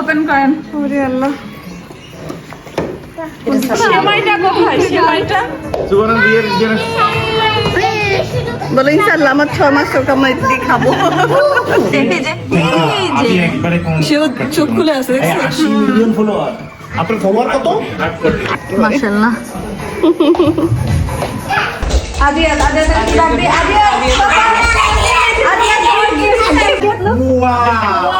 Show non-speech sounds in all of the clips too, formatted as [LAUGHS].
Open করেন। ওরে আল্লাহ। বলো ইনশাল্লাহ আমার মাস খাব। সেও চোখ খুলে আছে আপনার ফলোয়ার কত? মাশাআল্লাহ। আদিয়া আদিয়া কি আদিয়া আদিয়া তোমার কি ওয়াও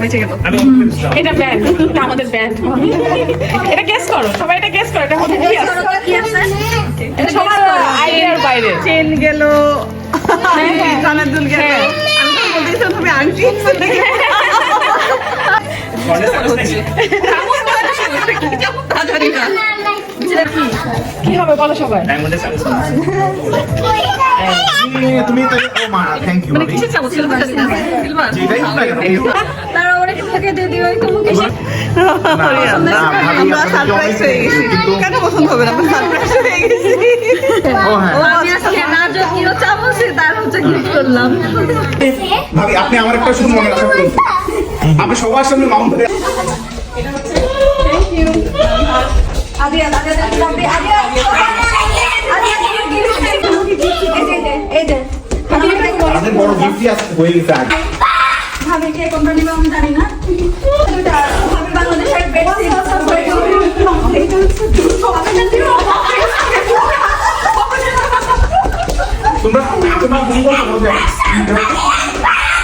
বেঁচে গেল। এটা ব্যান্ড এটা আমাদের ব্যান্ড এটা গেস করো সবাই এটা গেস করো এটা মধ্যে কি আছে? এটা সবার আইডিয়ার বাইরে চেন গেল। কানের দুল গেল। আমি তো বলতেছিলাম তুমি আংটি [LAUGHS] তাড়াতাড়ি না কি হবে বলো সবাই। তুমি তাই ও মা থ্যাংক ইউ মানে ছিল সিলভার কেন তারা অনেক থেকে দিয়ে দিও তোমাকে না ভাবি আমরা সারপ্রাইজ হয়ে গেছি। কিন্তু কেন পছন্দ হবে না? আমরা সারপ্রাইজ গেছি। ও ও আমি আজকে না যদিও চামচে তার হচ্ছে গিফট করলাম। ভাবি আপনি আমার একটা শুধু মনে রাখবেন আপনি সবার সামনে মাউন্ট আদিয়া। বড় গিফটই আছে হয়ে গেছে আগে ভাবি কে কোনটা নিবে আমি জানি না দুটা ভাবি বাংলাদেশের বেস্ট তোমরা তোমরা ভুল করছো